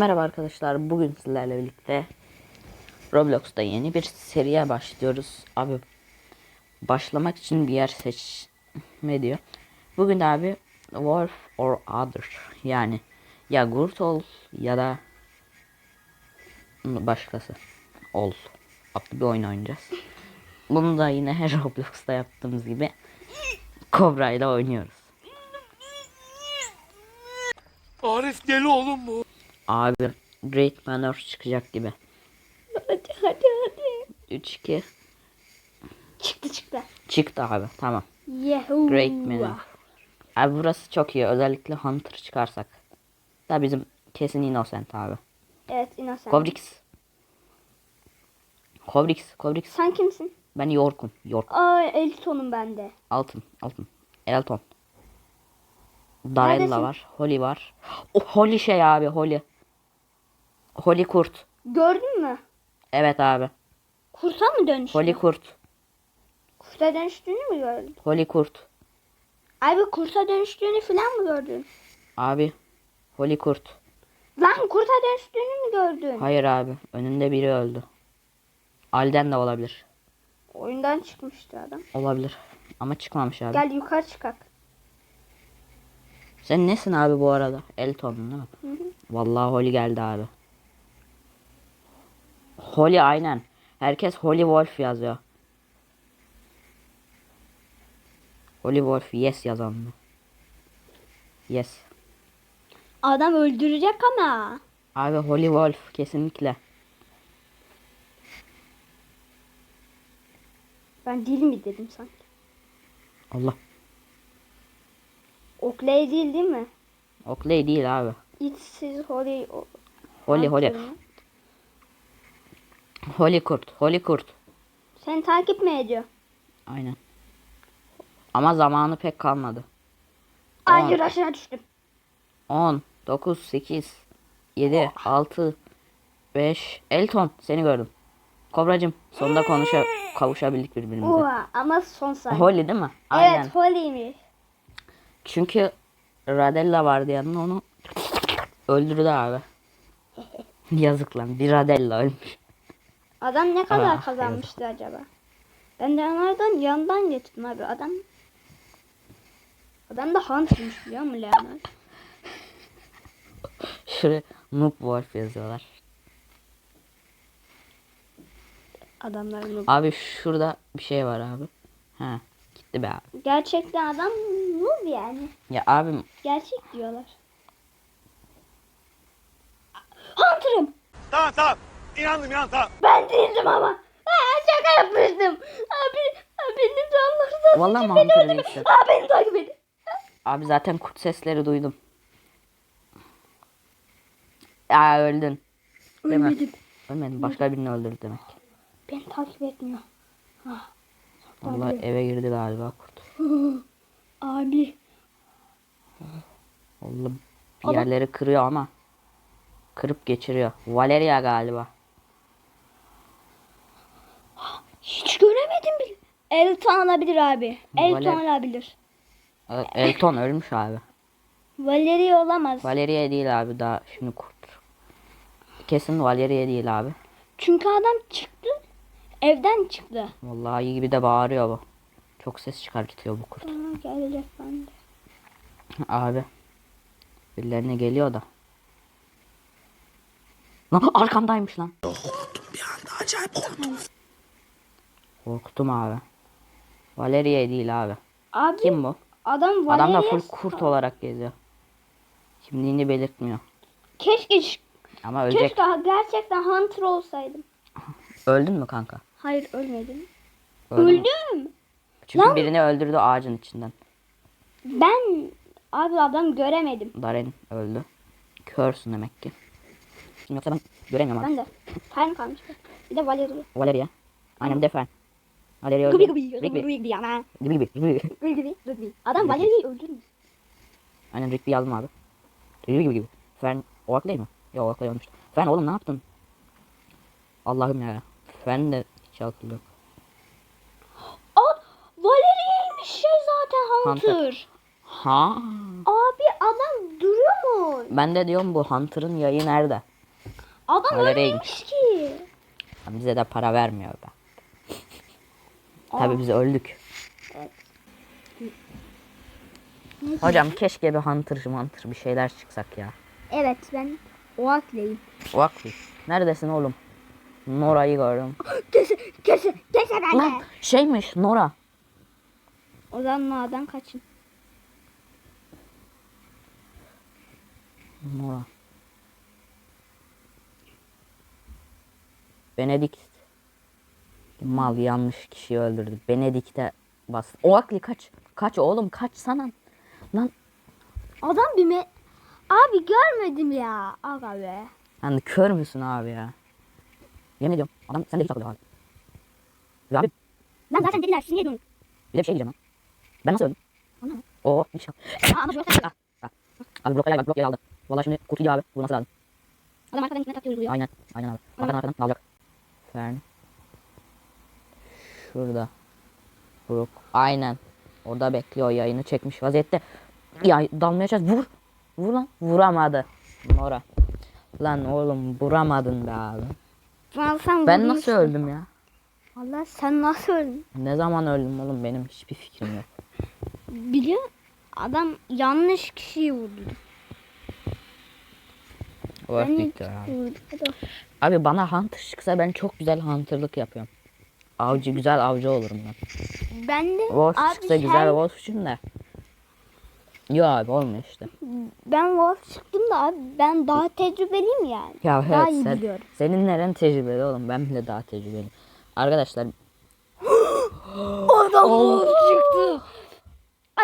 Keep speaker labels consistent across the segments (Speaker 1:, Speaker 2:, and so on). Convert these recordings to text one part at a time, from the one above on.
Speaker 1: Merhaba arkadaşlar. Bugün sizlerle birlikte Roblox'ta yeni bir seriye başlıyoruz. Abi başlamak için bir yer seçme diyor. Bugün abi Wolf or Other yani ya Gurt ol ya da başkası ol adlı bir oyun oynayacağız. Bunu da yine her Roblox'ta yaptığımız gibi Cobra ile oynuyoruz.
Speaker 2: Arif deli oğlum bu.
Speaker 1: Abi Great Manor çıkacak gibi.
Speaker 3: Hadi hadi hadi.
Speaker 1: 3 2
Speaker 3: Çıktı çıktı.
Speaker 1: çıktı abi. Tamam.
Speaker 3: Yahoo.
Speaker 1: Great Manor. Abi burası çok iyi. Özellikle Hunter çıkarsak. Da bizim kesin Innocent abi.
Speaker 3: Evet Innocent.
Speaker 1: Kovrix. Kovrix. Kovrix.
Speaker 3: Sen kimsin?
Speaker 1: Ben York'um. York.
Speaker 3: Aa Elton'um ben de.
Speaker 1: Altın. Altın. Elton. Darella var. Holly var. O Holly şey abi. Holly. Holly kurt.
Speaker 3: Gördün mü?
Speaker 1: Evet abi.
Speaker 3: Kurta mı dönüştü?
Speaker 1: Holly kurt.
Speaker 3: Kurta dönüştüğünü mü gördün?
Speaker 1: Holly kurt.
Speaker 3: Abi kurta dönüştüğünü falan mı gördün?
Speaker 1: Abi. Holly kurt.
Speaker 3: Lan kurta dönüştüğünü mü gördün?
Speaker 1: Hayır abi. Önünde biri öldü. Alden de olabilir.
Speaker 3: Oyundan çıkmıştı adam.
Speaker 1: Olabilir. Ama çıkmamış abi.
Speaker 3: Gel yukarı çıkak.
Speaker 1: Sen nesin abi bu arada? Elton'un değil mi?
Speaker 3: Hı hı.
Speaker 1: Vallahi Holly geldi abi. Holly aynen. Herkes Holly Wolf yazıyor. Holly Wolf yes yazan mı? Yes.
Speaker 3: Adam öldürecek ama.
Speaker 1: Abi Holly Wolf kesinlikle.
Speaker 3: Ben değil mi dedim sanki.
Speaker 1: Allah.
Speaker 3: Oakley değil değil mi?
Speaker 1: Oakley değil abi.
Speaker 3: Holly. o-
Speaker 1: Holly Holly.
Speaker 3: Antrenman.
Speaker 1: Holly kurt. Holly kurt.
Speaker 3: Seni takip mi ediyor?
Speaker 1: Aynen. Ama zamanı pek kalmadı.
Speaker 3: Hayır aşağı düştüm.
Speaker 1: 10, 9, 8, 7, 6, 5. Elton seni gördüm. Kobracım sonunda konuşa kavuşabildik birbirimize.
Speaker 3: Oha ama son saniye.
Speaker 1: Holly değil mi? Aynen.
Speaker 3: Evet Holly'miş.
Speaker 1: Çünkü Radella vardı yanında onu öldürdü abi. Yazık lan bir Radella ölmüş.
Speaker 3: Adam ne kadar
Speaker 1: Ah,
Speaker 3: kazanmıştı acaba? Ben de onlardan yandan getirdim abi. Adam Adam da Hunter'mış biliyor musun Leonard?
Speaker 1: Şuraya Noob Wolf yazıyorlar.
Speaker 3: Adamların
Speaker 1: Abi şurada bir şey var abi. Ha gitti be abi.
Speaker 3: Gerçekten adam noob yani.
Speaker 1: Ya abim
Speaker 3: Gerçek diyorlar. Hunter'ım.
Speaker 2: Tamam tamam. İnandım inandım tamam.
Speaker 3: Ben değildim ama. Aa, şaka yapmıştım. Abi, abi benim canlarım.
Speaker 1: Vallahi mi Hunter'ı değilsin?
Speaker 3: Aa, beni takip edin.
Speaker 1: Abi zaten kurt sesleri duydum. Ya öldün. Değil mi?
Speaker 3: Ölmedim.
Speaker 1: Ölmedin. Başka birini öldürdü demek.
Speaker 3: Beni takip etmiyor.
Speaker 1: Vallahi eve girdi galiba kurt.
Speaker 3: Abi.
Speaker 1: Vallahi bir yerleri kırıyor ama. Kırıp geçiriyor. Valeria galiba.
Speaker 3: Hiç göremedim bile. Elton olabilir abi. Elton
Speaker 1: Valer-
Speaker 3: olabilir.
Speaker 1: E- Elton ölmüş abi.
Speaker 3: Valeria olamaz.
Speaker 1: Valeria değil abi daha şimdi kurt. Kesin Valeria değil abi.
Speaker 3: Çünkü adam çıktı. Evden çıktı.
Speaker 1: Vallahi iyi gibi de bağırıyor bu. Çok ses çıkartıyor bu kurt.
Speaker 3: Aa, gelecek bende.
Speaker 1: Abi. Birilerine geliyor da. Lan arkamdaymış lan.
Speaker 2: Bir anda acayip korktum.
Speaker 1: Korktum abi. Valeria değil abi.
Speaker 3: Abi
Speaker 1: Kim bu?
Speaker 3: adam Valeria...
Speaker 1: Adam da full kurt olarak geziyor. Kimliğini belirtmiyor.
Speaker 3: Keşke,
Speaker 1: Ama ölecek.
Speaker 3: keşke gerçekten Hunter olsaydım.
Speaker 1: Öldün mü kanka?
Speaker 3: Hayır ölmedim.
Speaker 1: Öldün mü?
Speaker 3: Öldüm.
Speaker 1: Çünkü
Speaker 3: Lan-
Speaker 1: birini öldürdü ağacın içinden.
Speaker 3: Ben abi adam göremedim.
Speaker 1: Daren öldü. Körsün demek ki. Yoksa ben göremiyorum abi.
Speaker 3: Ben de. Fen kalmıştı. Bir de Valeria.
Speaker 1: Valeria. Aynen bir de Fen. Valeria öldü.
Speaker 3: Gıbi gıbi.
Speaker 1: Rigby.
Speaker 3: Rigby ama.
Speaker 1: Gibi gibi. gibi.
Speaker 3: Rigby. Rigby. Adam Valeria'yı öldürmüş.
Speaker 1: Aynen Rigby yazdım abi. Gibi gibi gibi. Fen Oakley mi? Yok Oakley olmuş. Fen oğlum ne yaptın? Allah'ım ya. Fen de hiç.
Speaker 3: Aa, Valeria'ymış şey zaten
Speaker 1: Hunter.
Speaker 3: Hunter.
Speaker 1: Ha.
Speaker 3: Abi adam duruyor mu?
Speaker 1: Ben de diyorum bu Hunter'ın yayı nerede?
Speaker 3: Adam
Speaker 1: Galeriymiş.
Speaker 3: ölmemiş ki.
Speaker 1: Ya Bize de para vermiyor be. Tabii biz öldük. Hocam keşke bir hunter hunter bir şeyler çıksak ya.
Speaker 3: Evet ben o akleyim.
Speaker 1: Vakfi. Neredesin oğlum? Nora'yı gördüm.
Speaker 3: Kese kese ben
Speaker 1: Lan şeymiş Nora.
Speaker 3: O zaman mağadan kaçın.
Speaker 1: Nora. Benedikt. Mal yanlış kişiyi öldürdü. Benedikt'e bastı. O akli kaç. Kaç oğlum kaç sana. Lan
Speaker 3: Adam bir me... Abi görmedim ya. Aga be.
Speaker 1: Sen kör müsün abi ya? Yemin ediyorum. Adam sen de hiç akıllı abi. Abi
Speaker 3: Lan zaten dediler siz niye dönün?
Speaker 1: bir de bir şey diyeceğim lan. Ben nasıl öldüm?
Speaker 3: Anlamadım.
Speaker 1: Oo bir şey.
Speaker 3: Aa, ama şurası
Speaker 1: Ah, ah. Abi blok bak blok yer aldı. Vallahi şimdi kurtuldu abi. Bu nasıl lazım?
Speaker 3: Adam arkadan içine takıyor uyuyor.
Speaker 1: Aynen. Aynen abi. Arkadan arkadan alacak. Fern. Şurada. Brook. Aynen. Orada bekliyor yayını çekmiş vaziyette. Ya dalmaya çalış. Vur. Vur lan. Vuramadı. Nora. Lan oğlum vuramadın be abi.
Speaker 3: Lan sen
Speaker 1: Ben nasıl öldüm ya?
Speaker 3: Allah sen nasıl öldün?
Speaker 1: Ne zaman öldüm oğlum benim hiçbir fikrim yok.
Speaker 3: Biliyor Adam yanlış kişiyi vurdu.
Speaker 1: Worth
Speaker 3: Ben
Speaker 1: abi. Abi bana hunter çıksa ben çok güzel hunterlık yapıyorum. Avcı güzel avcı olurum ben.
Speaker 3: Ben de
Speaker 1: Wolf
Speaker 3: abi
Speaker 1: çıksa
Speaker 3: sen-
Speaker 1: güzel wolf için de. Yo abi olmuyor işte.
Speaker 3: ben Wolf çıktım da abi ben daha tecrübeliyim yani.
Speaker 1: Ya
Speaker 3: daha
Speaker 1: evet
Speaker 3: iyi
Speaker 1: sen,
Speaker 3: biliyorum.
Speaker 1: senin neren tecrübeli oğlum ben bile daha tecrübeliyim. Arkadaşlar
Speaker 3: Adam Wolf çıktı.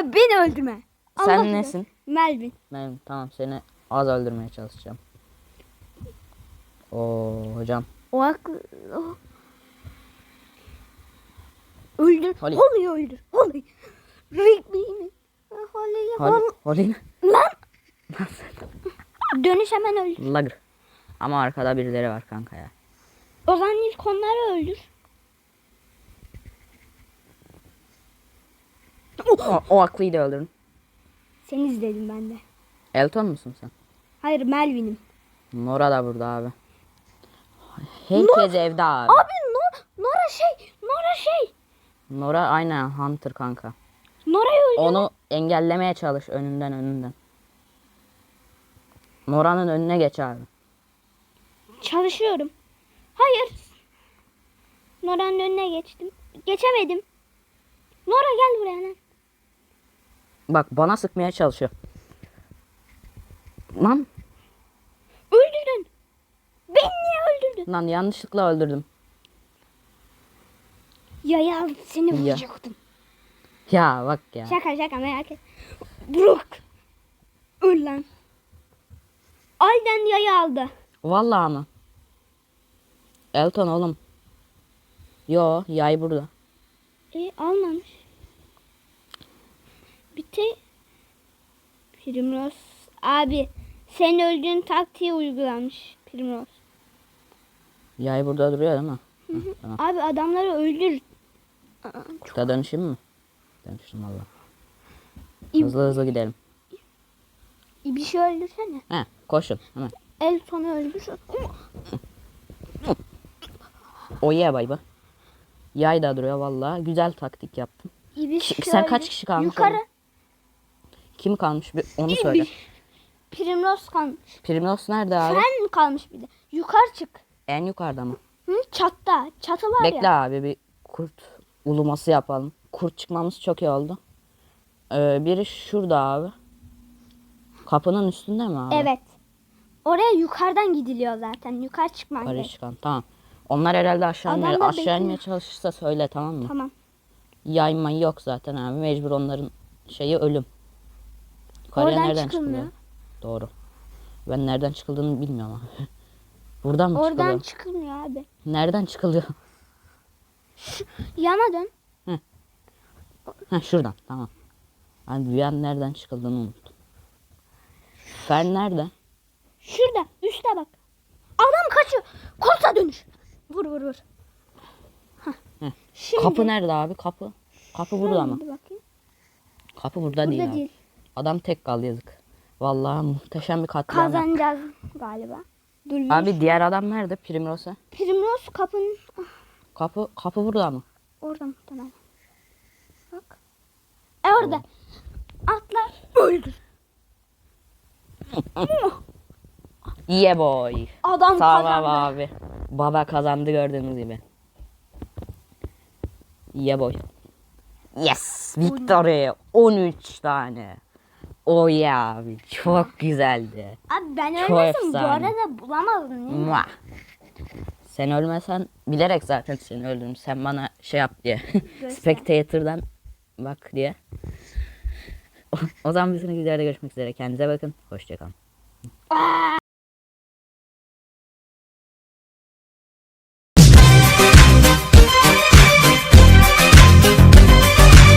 Speaker 3: Abi beni öldürme.
Speaker 1: sen
Speaker 3: Allah
Speaker 1: nesin?
Speaker 3: Melvin.
Speaker 1: Ben tamam seni az öldürmeye çalışacağım. Oo hocam.
Speaker 3: O o- Öldür.
Speaker 1: Holly.
Speaker 3: Holly'yi öldür. Holly. Rigby'yi Holly'yi
Speaker 1: Hadi.
Speaker 3: Holly.
Speaker 1: Hadi.
Speaker 3: Lan. Dönüş hemen öldür.
Speaker 1: Lagr. Ama arkada birileri var kanka ya.
Speaker 3: O zaman ilk onları öldür.
Speaker 1: O, o aklıyı da öldürün.
Speaker 3: Seni izledim ben de.
Speaker 1: Elton musun sen?
Speaker 3: Hayır Melvin'im.
Speaker 1: Nora da burada abi. Herkes evde abi.
Speaker 3: Abi Nora, Nora şey. Nora şey.
Speaker 1: Nora aynen Hunter kanka.
Speaker 3: Nora'yı öldür.
Speaker 1: Onu engellemeye çalış önünden önünden. Nora'nın önüne geç abi.
Speaker 3: Çalışıyorum. Hayır. Nora'nın önüne geçtim. Geçemedim. Nora gel buraya lan.
Speaker 1: Bak bana sıkmaya çalışıyor. Lan
Speaker 3: Öldürdün. Beni niye öldürdün?
Speaker 1: lan yanlışlıkla öldürdüm.
Speaker 3: Ya ya seni
Speaker 1: Ya.
Speaker 3: vuracaktım.
Speaker 1: Ya bak ya.
Speaker 3: Şaka şaka merak et. Brook. Öl lan. Ayden yayı aldı.
Speaker 1: Vallahi mı? Elton oğlum. Yo yay burada.
Speaker 3: E almamış. Bitti. Primrose. Abi sen öldüğün taktiği uygulamış Primrose.
Speaker 1: Yay burada duruyor değil mi? Tamam.
Speaker 3: Abi adamları öldür.
Speaker 1: Da dönüşeyim mi? Dönüştüm valla. Hızlı hızlı gidelim.
Speaker 3: bir şey öldürsene.
Speaker 1: He koşun hemen.
Speaker 3: El sonu öldür.
Speaker 1: O ye bay bay. Yay da duruyor valla. Güzel taktik
Speaker 3: bir
Speaker 1: Kişi-
Speaker 3: şey
Speaker 1: sen kaç kişi kalmış
Speaker 3: Yukarı.
Speaker 1: orada? Kim kalmış? Bir onu söyle.
Speaker 3: Primrose kalmış.
Speaker 1: Primrose nerede abi?
Speaker 3: Sen kalmış bir de. Yukarı çık.
Speaker 1: En yukarıda mı?
Speaker 3: Hı, çatta. Çatı var
Speaker 1: Bekle
Speaker 3: ya.
Speaker 1: abi bir kurt uluması yapalım. Kurt çıkmamız çok iyi oldu. Ee, biri şurada abi. Kapının üstünde mi abi?
Speaker 3: Evet. Oraya yukarıdan gidiliyor zaten. Yukarı çıkman
Speaker 1: Yukarı
Speaker 3: gerek.
Speaker 1: çıkan tamam. Onlar herhalde aşağı inmeye, aşağı
Speaker 3: bekliyor.
Speaker 1: inmeye çalışırsa söyle tamam mı?
Speaker 3: Tamam.
Speaker 1: Yayma yok zaten abi. Mecbur onların şeyi ölüm. Yukarıya
Speaker 3: Oradan
Speaker 1: nereden
Speaker 3: çıkılmıyor.
Speaker 1: çıkılıyor? Doğru. Ben nereden çıkıldığını bilmiyorum abi. Buradan mı
Speaker 3: Oradan
Speaker 1: çıkılıyor?
Speaker 3: çıkılmıyor abi.
Speaker 1: Nereden çıkılıyor?
Speaker 3: Yana dön.
Speaker 1: Ha şuradan tamam. Ben bir an nereden çıkıldığını unuttum. Fen nerede?
Speaker 3: Şurada. Üste bak. Adam kaçıyor. Kurta dönüş. Vur vur vur. Hah.
Speaker 1: Hı.
Speaker 3: Şimdi.
Speaker 1: Kapı nerede abi? Kapı. Kapı burada mı?
Speaker 3: Hadi bakayım.
Speaker 1: Kapı burada,
Speaker 3: Burada
Speaker 1: değil,
Speaker 3: değil.
Speaker 1: abi. Adam tek kaldı yazık. Vallahi muhteşem bir katliam.
Speaker 3: Kazanacağız galiba. Dur bir.
Speaker 1: Abi diğer adam nerede? Primrose.
Speaker 3: Primrose kapının ah,
Speaker 1: Kapı kapı burada mı?
Speaker 3: orada muhtemelen. Bak. E orada. Atlar. Öldür.
Speaker 1: Yeah boy.
Speaker 3: Adam
Speaker 1: Tamam
Speaker 3: kazandı.
Speaker 1: abi. Baba kazandı gördüğünüz gibi. Yeah boy. Yes. Victory. 13 tane. O ya abi. Çok güzeldi.
Speaker 3: Abi ben
Speaker 1: Çok
Speaker 3: ölmesin bu
Speaker 1: efsane.
Speaker 3: arada bulamazdım. değil mi?
Speaker 1: Sen ölmesen bilerek zaten seni öldürdüm. Sen bana şey yap diye. Spectator'dan bak diye. o zaman bir sonraki videoda görüşmek üzere. Kendinize bakın. Hoşçakalın.